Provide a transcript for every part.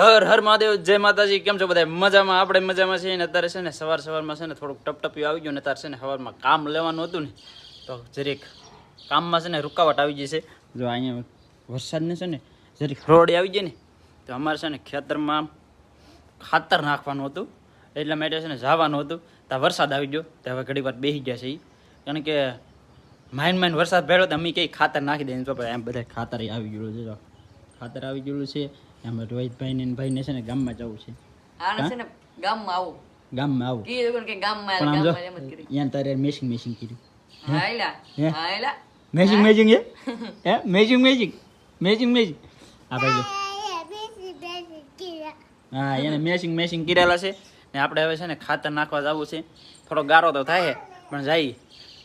હર હર મહાદેવ, જય માતાજી, કેમ છો બધા મજામાં? આપણે મજામાં છીએ ને અત્યારે છે ને સવાર સવારમાં છે ને થોડુંક ટપટપિયું આવી ગયું ને અત્યારે છે ને સવારમાં કામ લેવાનું હતું ને, તો જરીક કામમાં છે ને રૂકાવટ આવી જશે જો અહીંયા વરસાદને છે ને જરીક રોડ આવી જાય ને, તો અમારે છે ને ખેતરમાં ખાતર નાખવાનું હતું. એટલા માટે છે ને જવાનું હતું. ત્યાં વરસાદ આવી ગયો, તો હવે ઘડી વાર બેસી ગયા છે એ કારણ કે માઇન માઇન વરસાદ ભેળો તો અમે કંઈ ખાતર નાખી દઈએ તો એમ બધા ખાતર આવી ગયેલું છે. ખાતર આવી ગયેલું છે. એમાં રોહિતભાઈ ને ભાઈને છે ને ગામમાં જવું છે. આને છે ને ગામમાં આવું. ગામમાં આવું. કીધું કે ગામમાં પણ ગામમાં એમ કરી. અહીંયા તારે મેસિંગ મેસિંગ કર્યું. હા? એલા. હે? મેચિંગ મેચિંગ મેચિંગ મેચિંગ આ ભાઈ હા એને મેચિંગ મેસિંગ કરેલા છે. ને આપણે હવે છે ને ખાતર નાખવા જવું છે. થોડો ગારો તો થાય પણ જાય.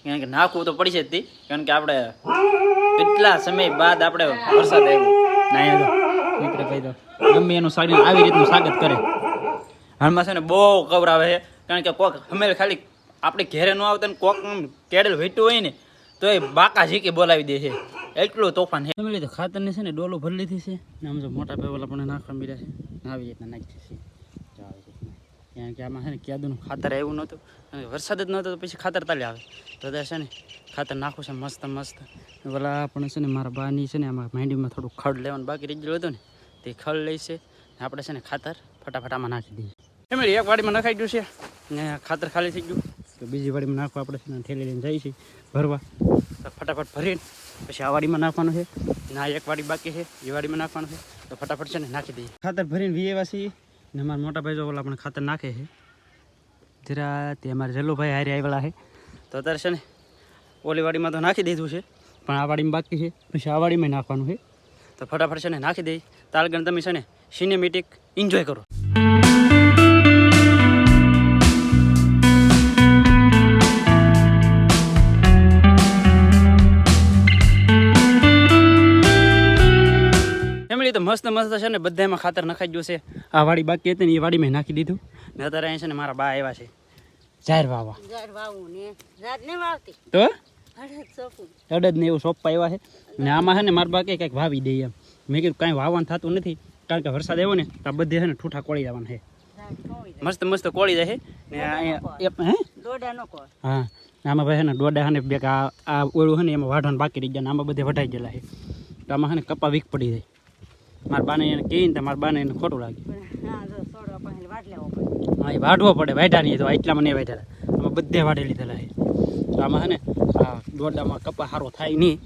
કારણ કે નાખવું તો પડી જ તી કારણ કે આપણે કેટલા સમય બાદ આપણે વરસાદ આવ્યો. ના અહીંયા મિત્ર ભાઈ તો. ગમે એનું સાડી આવી રીતનું સ્વાગત કરે. હાલમાં છે ને બહુ કવરાવે છે. કારણ કે કોક અમે ખાલી આપણે ઘેરે ન આવતા ને કોક કેડલ વેટ્યું હોય ને, તો એ બાકા ઝીકી બોલાવી દે છે. એટલું તોફાન લીધું ખાતરની છે ને ડોલો ભરી લીધી છે. આમ જો મોટા ઓલા પણ નાખવા મળ્યા છે. આવી રીતના નાખી છે. કારણ કે આમાં છે ને ક્યાદુનું ખાતર આવ્યું નહોતું વરસાદ જ નહોતો, તો પછી ખાતર તાલે આવે. તો ત્યાં છે ને ખાતર નાખું છે મસ્ત મસ્ત. ઓલા પણ છે ને મારા બાની છે ને આમાં માંડીમાં થોડું ખડ લેવાનું બાકી રહી ગયું હતું ને, તે ખડ લઈશે ને આપણે છે ને ખાતર ફટાફટ આમાં નાખી દઈએ. એમ એક વાડીમાં નખાઈ ગયું છે. ને ખાતર ખાલી થઈ ગયું. તો બીજી વાડીમાં નાખવા આપણે છે ને થેલી લઈને જઈએ છીએ ભરવા. તો ફટાફટ ભરીને પછી આ વાડીમાં નાખવાનું છે. ના એક વાડી બાકી છે, એ વાડીમાં નાખવાનું છે. તો ફટાફટ છે ને નાખી દઈએ. ખાતર ભરીને વીએ વાસી ને અમારા મોટા ભાઈ જો ઓલા પણ ખાતર નાખે છે. જરા તે અમારે જલ્લુભાઈ હારે આવેલા છે. તો અત્યારે છે ને ઓલી વાડીમાં તો નાખી દીધું છે, પણ આ વાડીમાં બાકી છે. પછી આ વાડીમાં નાખવાનું છે. તો ફટાફટ છે ને નાખી દઈ તાલગણ તમે છે ને સિનેમેટિક એન્જોય કરો. તો મસ્ત મસ્ત છે ને બધામાં ખાતર નખાઈ ગયું છે. આ વાડી બાકી હતી ને એ વાડીમાં નાખી દીધું. ને અત્યારે અહીં છે ને મારા બા આવ્યા છે. જાહેર વાવા તો? અડદ ને એવું સોંપા આવ્યા છે. ને આમાં છે ને મારા બા કે કંઈક વાવી દઈએ એમ. મેં કીધું કાંઈ વાવવાનું થતું નથી. કારણ કે વરસાદ આવ્યો ને તો આ બધે છે ને ઠૂઠા કોળી જવાના છે. મસ્ત મસ્ત કોળી જાય ને હે? હા. આમાં ભાઈ ને દોડા ને બે આ ઓળું છે ને એમાં વાઢવાનું બાકી રહી ગયા ને આમાં બધે વઢાઈ ગયેલા છે. તો આમાં છે ને કપા વીક પડી જાય. મારા બાને એને કહીને તો મારા બાને એને ખોટું લાગ્યું. પણ હા જો સોડવા પાસે વાટ લેવો પડે. હા એ વાઢવો પડે વાઢા નહીં તો એટલા મને વાઢેલા અમે બધે વાઢી લીધેલા છે તો આમાં છે ને આ દોરડામાં કપા સારો થાય નહીં.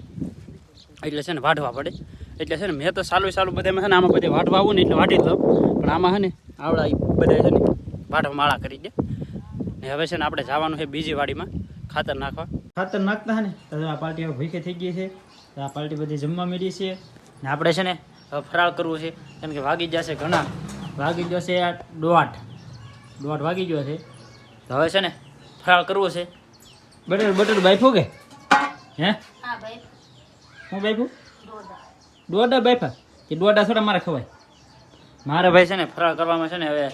એટલે છે ને વાઢવા પડે. એટલે છે ને મેં તો સાલું સાલું બધામાં છે ને આમાં બધે વાઢવા આવું ને એટલે વાઢી જ પણ આમાં છે ને આવડા બધા છે ને વાઢવા માળા કરી દે. ને હવે છે ને આપણે જવાનું છે બીજી વાડીમાં ખાતર નાખવા. ખાતર નાખતા હે ને તો આ પાર્ટી હવે ભૂખે થઈ ગઈ છે. આ પાર્ટી બધી જમવા મળી છે. ને આપણે છે ને ફરાળ કરવું છે. કેમ કે વાગી જશે ઘણા. વાગી જશે આ દોઢ. દોઢ વાગી ગયો છે. તો હવે છે ને ફરાળ કરવો છે. બટર બટર બાઈફો કે? હે? હા બાઈફું દોઢા. બાઈફા કે દોઢા થોડા મારે ખવાય? મારે ભાઈ છે ને ફરાળ કરવામાં છે ને હવે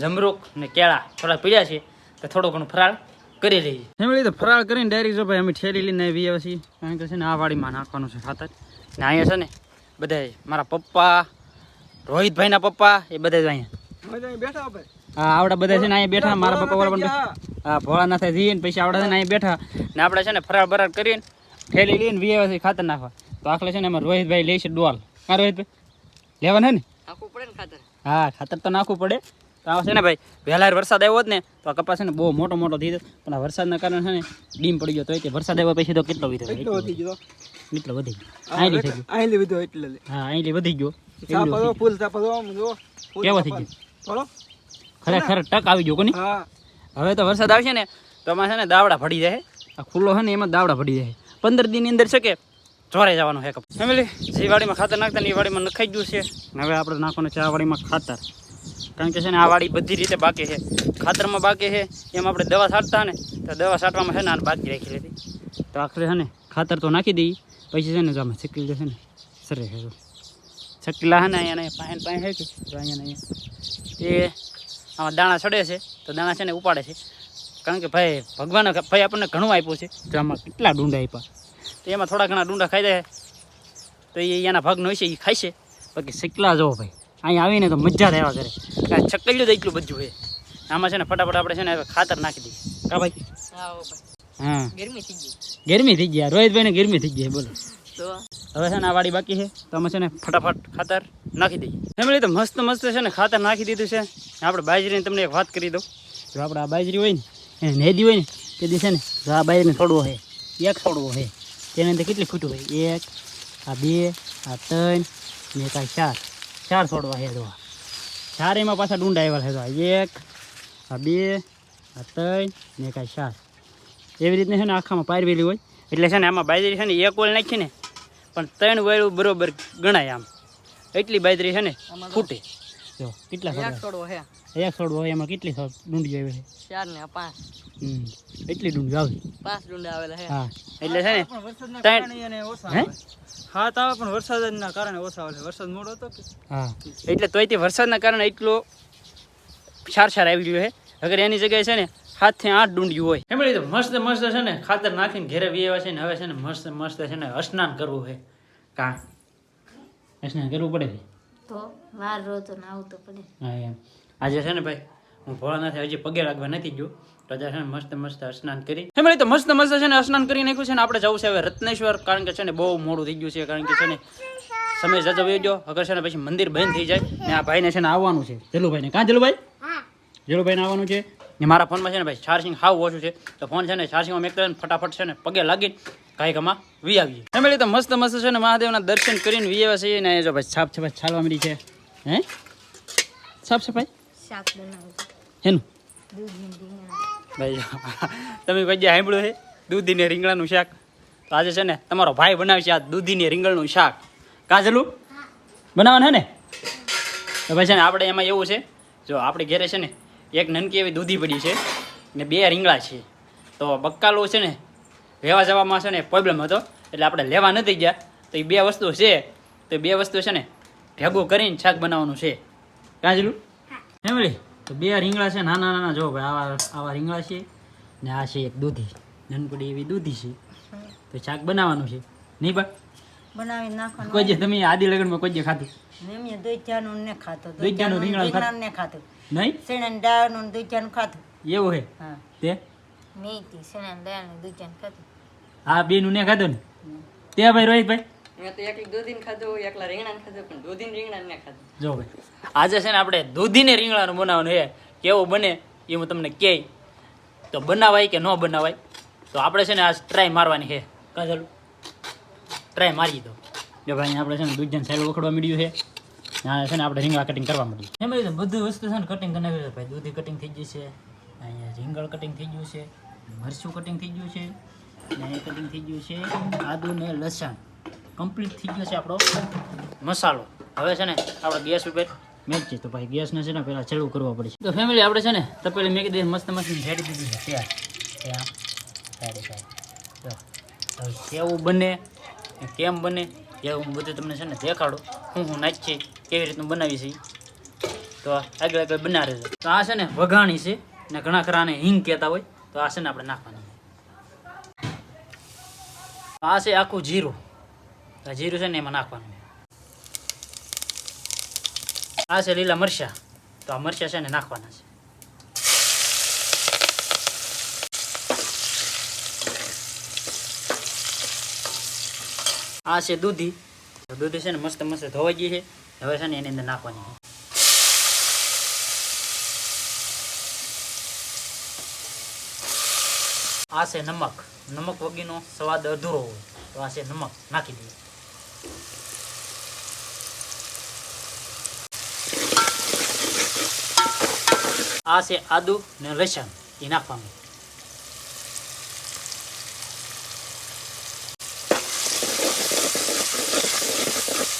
જમરૂક ને કેળા થોડા પીડ્યા છે. તો થોડું ઘણું ફરાળ કરી લઈએ. ફેમિલી તો ફરાળ કરીને ડાયરેક્ટ જો ભાઈ અમે ઠેરી લઈને આવી આવ્યા છીએ. કારણ કે છે ને આ વાડીમાં નાખવાનું છે ખાતર. ને અહીંયા છે ને બધા મારા પપ્પા રોહિતભાઈના પપ્પા એ બધા જ અહીંયા. હા આવડા બધા છે ને અહીંયા બેઠા મારા પપ્પા વાળા પણ હા થાય જઈએ ને પછી આવડા છે ને અહીંયા બેઠા. ને આપણે છે ને ફરાળ બરાળ કરીને ઠેલી લઈને વીએ ખાતર નાખવા. તો આખલે છે ને એમાં રોહિતભાઈ લે છે ડોલ. હા રોહિતભાઈ? હે ને? નાખવું પડે ને ખાતર? હા ખાતર તો નાખવું પડે. તો આ છે ને ભાઈ વહેલા વરસાદ આવ્યો હોત ને તો આ કપાસ છે ને બહુ મોટો મોટો થઈ ગયો. પણ આ વરસાદના કારણે છે ને ડીમ પડી ગયો તો એ વરસાદ આવ્યા પછી તો કેટલો વીધો એટલો વધી ગયો? એટલો વધી ગયો. આઈલી થઈ ગયો. અહીં લીધો એટલે હા આઈલી વધી ગયો. ફૂલ જો કેવો થઈ ગયો? બોલો. ખરેખર ટક આવી ગયો કોની? હા. હવે તો વરસાદ આવશે ને તો આમાં છે ને દાવડા ફડી જાય. આ ખુલ્લો છે ને એમાં દાવડા ભડી જાય. પંદર દિનની અંદર છે કે ચોરે જવાનું છે કપ ફેમિલી જે વાડીમાં ખાતર નાખતા ને એ વાડીમાં નખાઈ ગયું છે. ને હવે આપણે નાખવાનું છે આ વાડીમાં ખાતર. કારણ કે છે ને આ વાડી બધી રીતે બાકી છે. ખાતરમાં બાકી છે. એમ આપણે દવા છાંટતા ને, તો દવા છાંટવામાં છે ને આને બાકી રાખી લીધી. તો આખરે છે ને ખાતર તો નાખી દઈએ પછી છે ને જો આમાં છકલી છે ને સરે છે જો. ચકલા છે ને અહીંયા પાસે પાસે છે કે અહીંયા અહીંયા. એ આમાં દાણા ચડે છે, તો દાણા છે ને ઉપાડે છે. કારણ કે ભાઈ, ભગવાને ભાઈ આપણને ઘણું આપ્યું છે. તો આમાં કેટલા ડુંડા આપ્યા? તો એમાં થોડા ઘણા ડુંડા ખાઈ દે. તો એ એના ભાગનો હોય છે એ છે. બાકી શીકલા જો ભાઈ, અહીંયા આવીને તો મજા આવ્યા કરે. કારણ છકલ્યું તો એટલું બધું હે આમાં છે ને ફટાફટ આપણે છે ને ખાતર નાખી દઈએ. કા ભાઈ? હા. ગરમી થઈ ગઈ. ગરમી થઈ ગયા રોહિતભાઈને ગરમી થઈ ગઈ બોલો. હવે છે ને આ વાડી બાકી છે. તો અમે છે ને ફટાફટ ખાતર નાખી દઈએ. ફેમિલી તો મસ્ત મસ્ત છે ને ખાતર નાખી દીધું છે. આપણે બાજરીની તમને એક વાત કરી દઉં. જો આપણે આ બાજરી હોય ને એને નેદી હોય ને તે દિવસે ને જો આ બાજરીને છોડવો હે એક છોડવો હે તેની અંદર કેટલી ખૂટું હોય? એક આ બે આ ત્રણ ને એક આ ચાર. ચાર છોડવા છે જો આ. ચાર એમાં પાછા ડુંડા આવ્યા છે. તો એક આ બે આ ત્રણ ને કાંઈ ચાર. એવી રીતને છે ને આખામાં પારવેલી હોય. એટલે છે ને આમાં બાજરી છે ને એક ઓલ નાખીને પણ ત્રણ વાળું બરોબર ગણાય આમ. એટલી બાજરી છે ને ફૂટે. જો કેટલા એક છોડવા હે. એક છોડવો હોય એમાં કેટલી છોડ ડુંડી આવે છે ચાર ને પાંચ. હમ એટલી ડુંડી આવે? પાંચ ડુંડી આવેલા હે. હા. એટલે છે ને ત્રણ- કારણે ઓછા હે? આવે. હાથ આવે પણ વરસાદના કારણે ઓછા આવે. વરસાદ મોડો હતો કે? હા. એટલે તોય તે વરસાદના કારણે એટલો સાર સાર આવી ગયો છે અગર એની જગ્યાએ છે ને સાતથી આઠ ડુંડિયું હોય. એમ તો મસ્ત મસ્ત છે ને ખાતર નાખીને ઘેરે વીએવા છે ને હવે છે ને મસ્ત મસ્ત છે ને સ્નાન કરવું છે કા? સ્નાન કરવું પડે છે? તો વાર રોતો ને આવતો પડે હા એમ આજે છે ને ભાઈ હું ભોળાનાથે હજી પગે લાગવા નથી ગયો તો આજે છે ને મસ્ત મસ્ત સ્નાન કરી ફેમિલી તો મસ્ત મસ્ત છે ને સ્નાન કરી નાખ્યું છે ને આપણે જવું છે હવે રત્નેશ્વર કારણ કે છે ને બહુ મોડું થઈ ગયું છે કારણ કે છે ને સમય જજો ગયો અગર છે ને પછી મંદિર બંધ થઈ જાય ને આ ભાઈને છે ને આવવાનું છે જલુભાઈને કાં જલુભાઈ જલુભાઈને આવવાનું છે ને મારા ફોનમાં છે ને ભાઈ ચાર્જિંગ હાવ ઓછું છે તો ફોન છે ને ચાર્જિંગમાં મેં ફટાફટ છે ને પગે લાગી કાંઈકમાં વી આવીએ. ફેમિલી તો મસ્ત મસ્ત છે ને મહાદેવના દર્શન કરીને વી આવ્યા છીએ ને જો ભાઈ છાપ છે ભાઈ છાલવા મળી છે. હે? સાફ છપાઈ શાક હેનું? ભાઈ તમે ભાઈ સાંભળ્યું છે દૂધી ને રીંગણાનું શાક? તો આજે છે ને તમારો ભાઈ બનાવશે આ દૂધી ને રીંગણનું શાક. કાજલું બનાવવાનું હે ને? તો ભાઈ છે ને આપણે એમાં એવું છે જો આપણે ઘેરે છે ને એક નનકી એવી દૂધી પડી છે ને બે રીંગણા છે. તો બક્કાલો છે ને લેવા જવામાં છે ને પ્રોબ્લેમ હતો? એટલે આપણે લેવા નથી ગયા. તો એ બે વસ્તુ છે. તો બે વસ્તુ છે ને ભેગું કરીને શાક બનાવવાનું છે. કાં ચલું ફેમિલી તો બે રીંગણા છે. નાના નાના. જો ભાઈ આવા આવા રીંગણા છે ને આ છે એક દૂધી. નનકડી એવી દૂધી છે. તો શાક બનાવવાનું છે. નહીં બા બનાવી નાખવાનું. કોઈ જે તમે આદિ લગ્નમાં કોઈ જે ખાધું? મેં દૂધિયાનું ને ખાતું દૂધિયાનું નહીં? શેણાની દાળનું ખાતું એવું હે. તે? મેથી સણા દાળ દૂધ ખાતું બેનું ને ખાધું ને? તે ભાઈ રોહિતભાઈ મેં તો એકલી દૂધીને ખાધું એકલા રીંગણા ખાધું પણ દૂધીને રીંગણાને ને ખાધું. જો ભાઈ. આજે છે ને આપણે દૂધીને રીંગણાનું બનાવવાનું છે. કેવું બને એ હું તમને કહે. તો બનાવાય કે ન બનાવાય? તો આપણે છે ને આજ ટ્રાય મારવાની છે. કાજલ ટ્રાય મારી દો જો ભાઈ આપણે છે ને દૂધ સાઈડ વખડવા મળ્યું છે. આ છે ને આપણે રીંગણા કટિંગ કરવા મળ્યું એમ બધું વસ્તુ છે ને કટિંગ કરી ભાઈ. દૂધી કટિંગ થઈ ગઈ છે. અહીંયા રીંગણ કટિંગ થઈ ગયું છે. મરચું કટિંગ થઈ ગયું છે અહીંયા કટિંગ થઈ ગયું છે, આદુ ને લસણ. કમ્પ્લીટ થઈ ગયો છે આપણો મસાલો. હવે છે ને આપણે ગેસ ઉપર મેળચી તો ભાઈ ગેસને છે ને પહેલાં ચડવું કરવા પડશે. તો ફેમિલી આપણે છે ને તપેલી મેકી દઈએ, મસ્ત મસ્ત રેડી દીધી છે. ત્યાં ત્યાં. સારી સારી. કેવું બને, કેમ બને એ હું બધું તમને છે ને દેખાડું. હું હું નાખી કેવી રીતનું બનાવી છે તો આગળ આગળ બનાવે છે. તો આ છે ને વઘાણી છે, ને ઘણા ખરાને હિંગ કહેતા હોય. તો આ છે ને આપણે નાખવાનું. આ છે આખું જીરું. આ જીરું છે ને એમાં નાખવાનું. આ છે લીલા મરચા. તો આ મરચા છે ને નાખવાના છે. આ છે દૂધી. દૂધી છે ને મસ્ત મસ્ત ધોવાઈ ગઈ છે. હવે છે ને એની અંદર નાખવાની છે. આ છે નમક. નમક વગીનો સ્વાદ અધૂરો હોય. તો આ છે નમક. નાખી દઈએ. આ છે આદુ ને લસણ. એ નાખવાનું.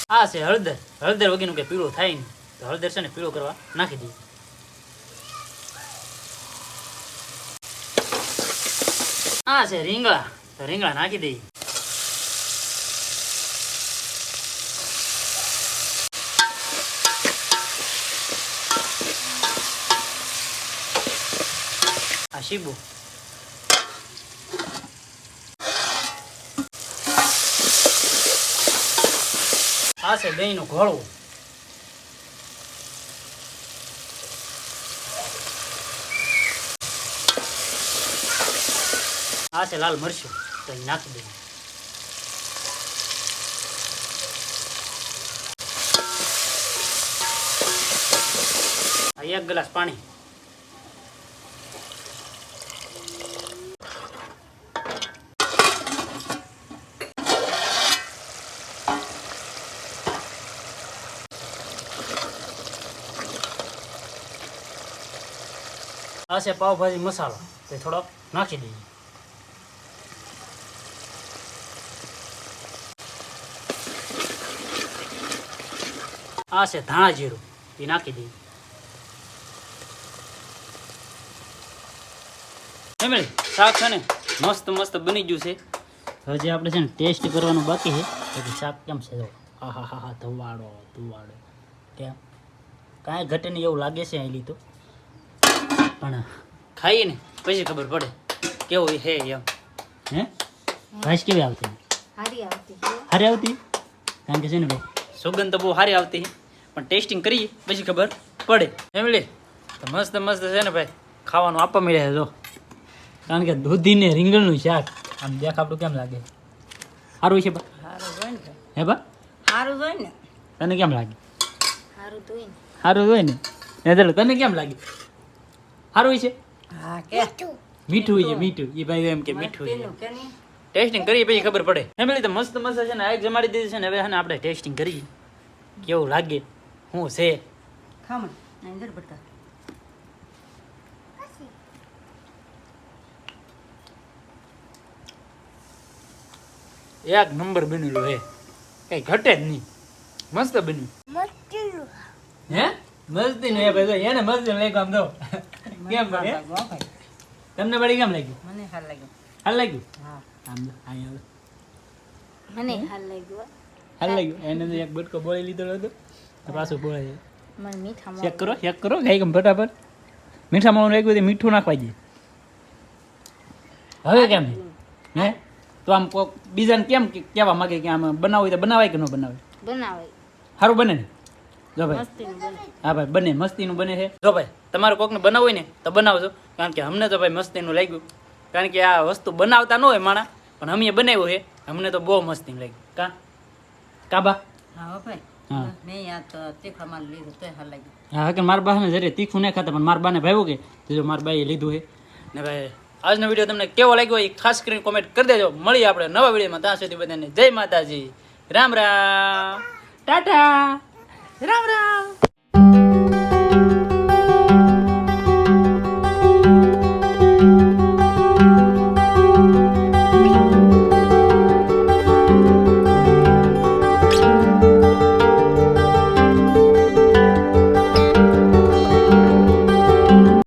આ છે હળદર. હળદર વગેરેનું કે પીળું થાય ને તો હળદર છે ને પીળું કરવા નાખી દઈએ. આ છે રીંગણા તો રીંગણા નાખી દઈએ આ શીબુ આ છે દહીંનું ઘોળવું આ છે લાલ મરચું તો એ નાખી દઈએ આ એક ગ્લાસ પાણી. આ છે પાવભાજી મસાલો. તે થોડો નાખી દઈએ આ છે ધાણા જીરું. એ નાખી દઈએ. શાક છે ને મસ્ત મસ્ત બની ગયું છે. હજી આપણે છે ને ટેસ્ટ કરવાનું બાકી છે પછી શાક કેમ છે? હા હા હા હા ધવાડો ધુવાડો. કેમ? કાંઈ ઘટે નહીં એવું લાગે છે અહીં તો. પણ ખાઈએ ને પછી ખબર પડે કેવું હે એમ. હે? ભાઈ કેવી આવતી? હારી આવતી. હારી આવતી? કારણ કે છે ને ભાઈ સુગંધ તો બહુ સારી આવતી પણ ટેસ્ટિંગ કરીએ પછી ખબર પડે. ફેમિલી તો મસ્ત મસ્ત છે ને ભાઈ ખાવાનું આપવા મળ્યા છે જો. કારણ કે દૂધી ને રીંગણનું શાક આમ દેખ આપણું કેમ લાગે? સારું છે બા ને હે બા સારું હોય ને. તને કેમ લાગે? સારું ને. સારું હોય ને? નજર તને કેમ લાગે? સારું છે? હા કે. મીઠું. છે મીઠું. એ ભાઈ એમ કે મીઠું છે. ટેસ્ટિંગ કરીએ પછી ખબર પડે. ફેમિલી તો મસ્ત મસ્ત છે ને આ જમાડી દીધી છે ને હવે છે ને આપણે ટેસ્ટિંગ કરીએ. કેવું લાગે? શું છે? ખામણ. અંદર બટા એક નંબર બનેલું હે. કઈ ઘટે જ નહીં. મસ્ત બન્યું. હે? મસ્તી નહીં ભાઈ એને મસ્તી લઈ લાગ્યું આમ જો કેમ હે? તમને બળી કેમ લાગ્યું? મને હાલ લાગ્યું. હાલ લાગ્યું? હા. આમ અહીંયા મને હાલ લાગ્યું હાલ લાગ્યું? એને એક બટકો બોળી લીધો હતો. પાછું બોળે મને મીઠા ચેક કરો ચેક કરો ખાઈ કેમ ફટાફટ મીઠા માવાનું રાખ્યું તે મીઠું નાખવા દે. હવે કેમ? હે? તો આમ કોક બીજાને કેમ કે- કહેવા માંગે કે આમ બનાવવું હોય તો બનાવાય કે ન બનાવાય? બનાવાય. સારું બને ને? જો ભાઈ. હા ભાઈ બને મસ્તીનું બને છે. જો ભાઈ તમારે કોકને બનાવવું હોય ને તો બનાવજો. કારણ કે અમને તો ભાઈ મસ્તીનું લાગ્યું. કારણ કે આ વસ્તુ બનાવતા ન હોય માણા પણ અમે બનાવ્યું છે. અમને તો બહુ મસ્તી લાગ્યું. કા? કાબા હા ભાઈ. હા. મેં યાદ તો તીખામાં લીધું તો હા કે મારા બાને જરે તીખું નહીં ખાતા પણ મારા બાને ભાવ્યું કે? જો મારા બાઈએ લીધું હે. ને ભાઈ આજનો વીડિયો તમને કેવો લાગ્યો એ ખાસ કરીને કોમેન્ટ કરી દેજો. મળીએ આપણે નવા વિડીયોમાં. ત્યાં સુધી બધાને જય માતાજી. રામ રામ. ટાટા. રામ રામ.